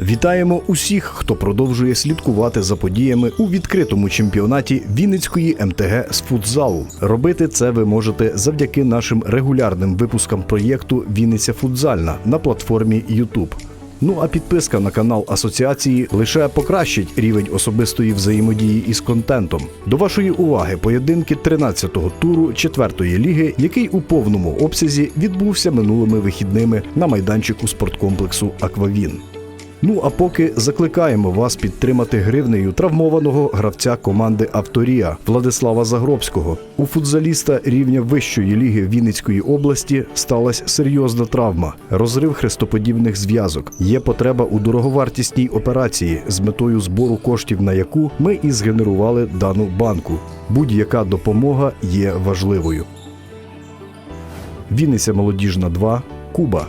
Вітаємо усіх, хто продовжує слідкувати за подіями у відкритому чемпіонаті Вінницької МТГ з футзалу. Робити це ви можете завдяки нашим регулярним випускам проєкту Вінниця Футзальна на платформі YouTube. Ну а підписка на канал асоціації лише покращить рівень особистої взаємодії із контентом. До вашої уваги поєдинки 13-го туру 4-ї ліги, який у повному обсязі відбувся минулими вихідними на майданчику спорткомплексу Аквавін. Ну а поки закликаємо вас підтримати гривнею травмованого гравця команди Авторія Владислава Загробського. У футзаліста рівня вищої ліги Вінницької області сталася серйозна травма, розрив хрестоподібних зв'язок. Є потреба у дороговартісній операції з метою збору коштів, на яку ми і згенерували дану банку. Будь-яка допомога є важливою. Вінниця молодіжна 2, Куба.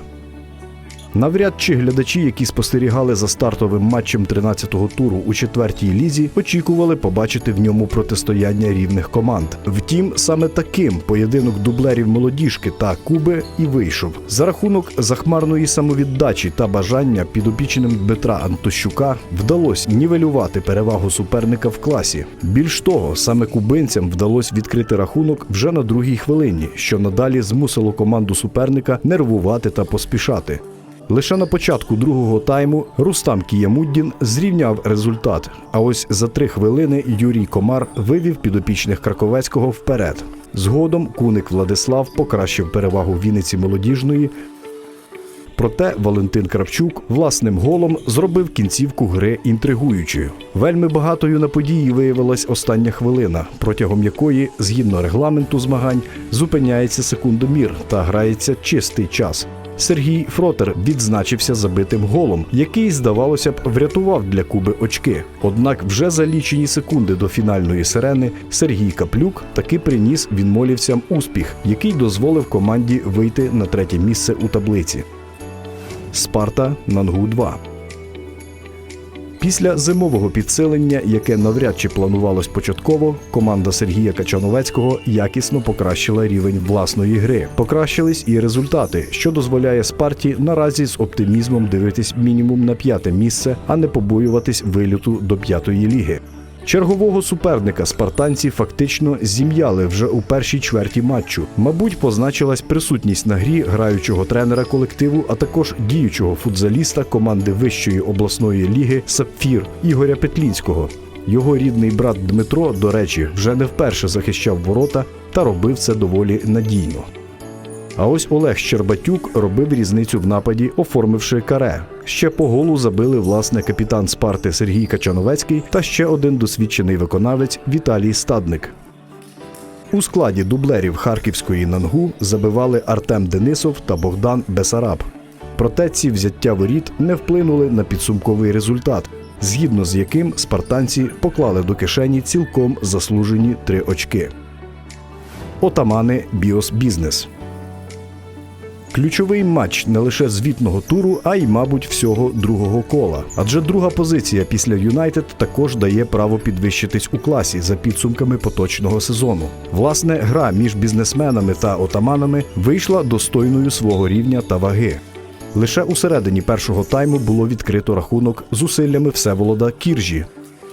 Навряд чи глядачі, які спостерігали за стартовим матчем 13-го туру у четвертій лізі, очікували побачити в ньому протистояння рівних команд. Втім, саме таким поєдинок дублерів молодіжки та Куби і вийшов за рахунок захмарної самовіддачі та бажання підопічним Дмитра Антощука вдалося нівелювати перевагу суперника в класі. Більш того, саме кубинцям вдалося відкрити рахунок вже на другій хвилині, що надалі змусило команду суперника нервувати та поспішати. Лише на початку другого тайму Рустам Кіямуддін зрівняв результат. А ось за три хвилини Юрій Комар вивів підопічних Краковецького вперед. Згодом куник Владислав покращив перевагу Вінниці молодіжної. Проте Валентин Кравчук власним голом зробив кінцівку гри інтригуючою. Вельми багатою на події виявилась остання хвилина, протягом якої, згідно регламенту змагань, зупиняється секундомір та грається чистий час. Сергій Фротер відзначився забитим голом, який, здавалося б, врятував для Куби очки. Однак вже за лічені секунди до фінальної сирени Сергій Каплюк таки приніс вінмолівцям успіх, який дозволив команді вийти на третє місце у таблиці. Спарта Нангу 2 Після зимового підсилення, яке навряд чи планувалось початково, команда Сергія Качановецького якісно покращила рівень власної гри. Покращились і результати, що дозволяє Спарті наразі з оптимізмом дивитись мінімум на п'яте місце, а не побоюватись виліту до п'ятої ліги. Чергового суперника спартанці фактично зім'яли вже у першій чверті матчу. Мабуть, позначилась присутність на грі граючого тренера колективу, а також діючого футзаліста команди вищої обласної ліги Сапфір Ігоря Петлінського. Його рідний брат Дмитро, до речі, вже не вперше захищав ворота та робив це доволі надійно. А ось Олег Щербатюк робив різницю в нападі, оформивши каре. Ще по голу забили власне капітан Спарти Сергій Качановецький та ще один досвідчений виконавець Віталій Стадник. У складі дублерів харківської нангу забивали Артем Денисов та Богдан Бесараб. Проте ці взяття воріт не вплинули на підсумковий результат, згідно з яким спартанці поклали до кишені цілком заслужені три очки. Отамани Біос Бізнес. Ключовий матч не лише звітного туру, а й, мабуть, всього другого кола. Адже друга позиція після Юнайтед також дає право підвищитись у класі за підсумками поточного сезону. Власне, гра між бізнесменами та отаманами вийшла достойною свого рівня та ваги. Лише у середині першого тайму було відкрито рахунок зусиллями Всеволода Кіржі.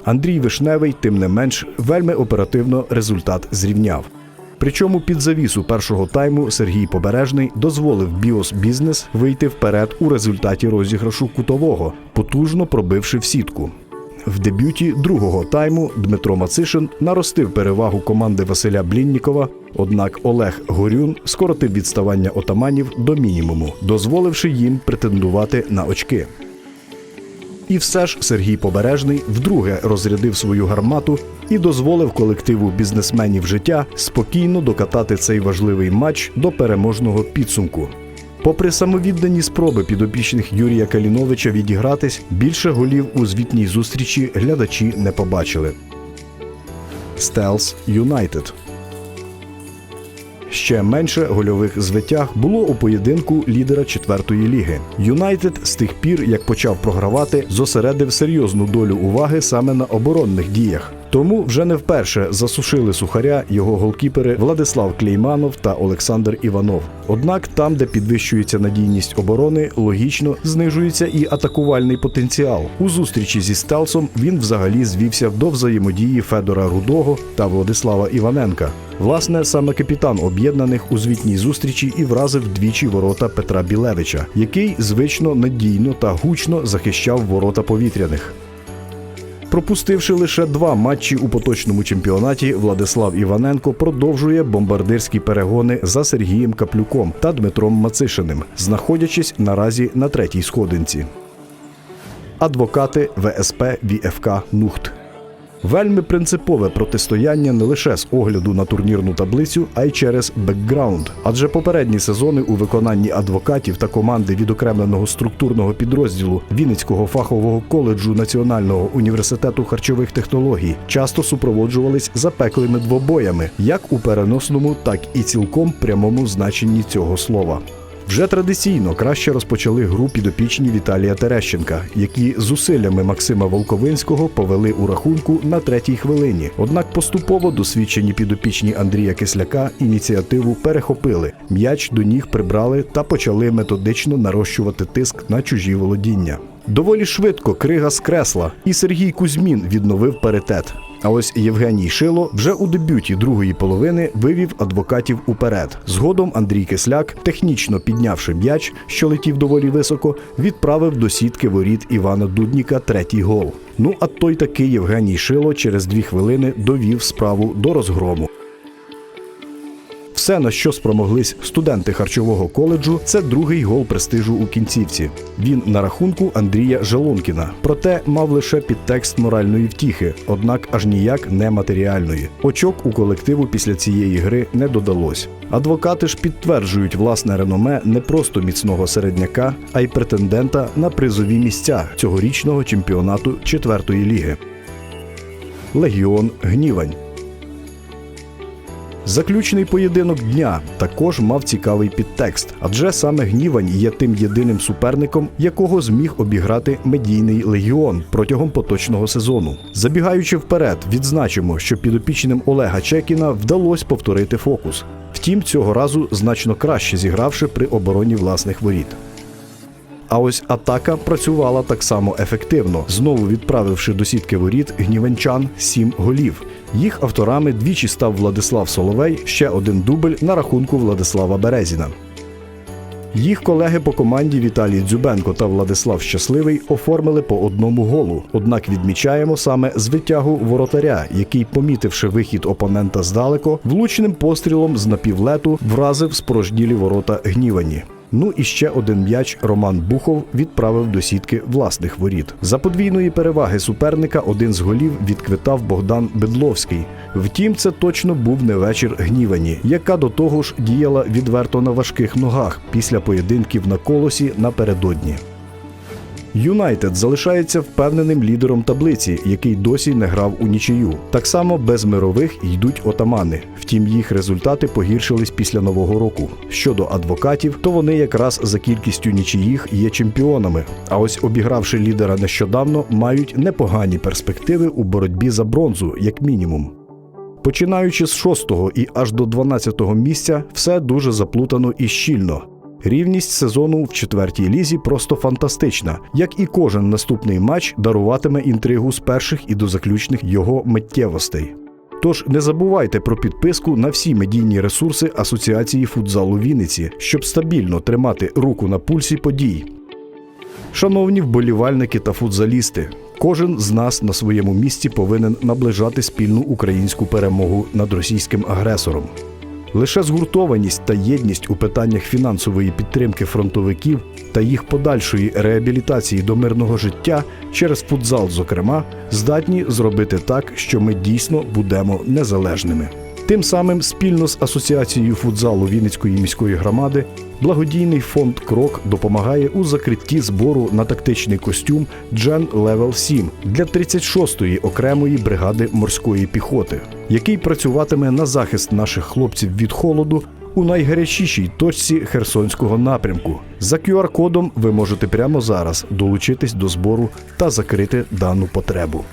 Андрій Вишневий, тим не менш, вельми оперативно результат зрівняв. Причому під завісу першого тайму Сергій Побережний дозволив Біос Бізнес вийти вперед у результаті розіграшу кутового, потужно пробивши в сітку. В дебюті другого тайму Дмитро Мацишин наростив перевагу команди Василя Бліннікова, однак Олег Горюн скоротив відставання отаманів до мінімуму, дозволивши їм претендувати на очки. І все ж Сергій Побережний вдруге розрядив свою гармату і дозволив колективу бізнесменів життя спокійно докатати цей важливий матч до переможного підсумку. Попри самовіддані спроби підопічних Юрія Каліновича відігратись, більше голів у звітній зустрічі глядачі не побачили. Стелс Юнайтед Ще менше гольових звитяг було у поєдинку лідера четвертої ліги. Юнайтед з тих пір, як почав програвати, зосередив серйозну долю уваги саме на оборонних діях. Тому вже не вперше засушили сухаря його голкіпери Владислав Клейманов та Олександр Іванов. Однак там, де підвищується надійність оборони, логічно знижується і атакувальний потенціал. У зустрічі зі Стелсом він взагалі звівся до взаємодії Федора Рудого та Владислава Іваненка. Власне, саме капітан об'єднаних у звітній зустрічі і вразив двічі ворота Петра Білевича, який звично надійно та гучно захищав ворота повітряних. Пропустивши лише два матчі у поточному чемпіонаті, Владислав Іваненко продовжує бомбардирські перегони за Сергієм Каплюком та Дмитром Мацишиним, знаходячись наразі на третій сходинці. Адвокати ВСП ВІФК Нухт. Вельми принципове протистояння не лише з огляду на турнірну таблицю, а й через бекграунд. Адже попередні сезони у виконанні адвокатів та команди відокремленого структурного підрозділу Вінницького фахового коледжу Національного університету харчових технологій часто супроводжувались запеклими двобоями, як у переносному, так і цілком прямому значенні цього слова. Вже традиційно краще розпочали гру підопічні Віталія Терещенка, які зусиллями Максима Волковинського повели у рахунку на третій хвилині. Однак поступово досвідчені підопічні Андрія Кисляка ініціативу перехопили. М'яч до ніг прибрали та почали методично нарощувати тиск на чужі володіння. Доволі швидко крига скресла, і Сергій Кузьмін відновив паритет. А ось Євгеній Шило вже у дебюті другої половини вивів адвокатів уперед. Згодом Андрій Кисляк, технічно піднявши м'яч, що летів доволі високо, відправив до сітки воріт Івана Дудніка третій гол. Ну а той таки Євгеній Шило через дві хвилини довів справу до розгрому. Все, на що спромоглись студенти харчового коледжу, це другий гол престижу у кінцівці. Він на рахунку Андрія Желонкіна, проте мав лише підтекст моральної втіхи, однак аж ніяк не матеріальної. Очок у колективу після цієї гри не додалось. Адвокати ж підтверджують власне реноме не просто міцного середняка, а й претендента на призові місця цьогорічного чемпіонату четвертої ліги. Легіон Гнівань. Заключний поєдинок дня також мав цікавий підтекст, адже саме Гнівань є тим єдиним суперником, якого зміг обіграти медійний легіон протягом поточного сезону. Забігаючи вперед, відзначимо, що підопічним Олега Чекіна вдалося повторити фокус. Втім, цього разу значно краще зігравши при обороні власних воріт. А ось атака працювала так само ефективно, знову відправивши до сітки воріт гнівенчан сім голів. Їх авторами двічі став Владислав Соловей, ще один дубль на рахунку Владислава Березіна. Їх колеги по команді Віталій Дзюбенко та Владислав Щасливий оформили по одному голу. Однак відмічаємо саме з витягу воротаря, який, помітивши вихід опонента здалеко, влучним пострілом з напівлету вразив спорожнілі ворота гнівані. Ну і ще один м'яч Роман Бухов відправив до сітки власних воріт. За подвійної переваги суперника один з голів відквитав Богдан Бедловський. Втім, це точно був не вечір гнівані, яка до того ж діяла відверто на важких ногах після поєдинків на колосі напередодні. Юнайтед залишається впевненим лідером таблиці, який досі не грав у нічию. Так само без мирових йдуть отамани. Втім, їх результати погіршились після нового року. Щодо адвокатів, то вони якраз за кількістю нічиїх є чемпіонами. А ось обігравши лідера нещодавно, мають непогані перспективи у боротьбі за бронзу, як мінімум. Починаючи з 6 і аж до 12 місця, все дуже заплутано і щільно. Рівність сезону в четвертій лізі просто фантастична, як і кожен наступний матч даруватиме інтригу з перших і до заключних його миттєвостей. Тож не забувайте про підписку на всі медійні ресурси Асоціації футзалу Вінниці, щоб стабільно тримати руку на пульсі подій. Шановні вболівальники та футзалісти, кожен з нас на своєму місці повинен наближати спільну українську перемогу над російським агресором. Лише згуртованість та єдність у питаннях фінансової підтримки фронтовиків та їх подальшої реабілітації до мирного життя через футзал, зокрема, здатні зробити так, що ми дійсно будемо незалежними. Тим самим спільно з асоціацією футзалу Вінницької міської громади благодійний фонд Крок допомагає у закритті збору на тактичний костюм Джен Левел 7 для 36-ї окремої бригади морської піхоти, який працюватиме на захист наших хлопців від холоду у найгарячішій точці Херсонського напрямку. За QR-кодом ви можете прямо зараз долучитись до збору та закрити дану потребу.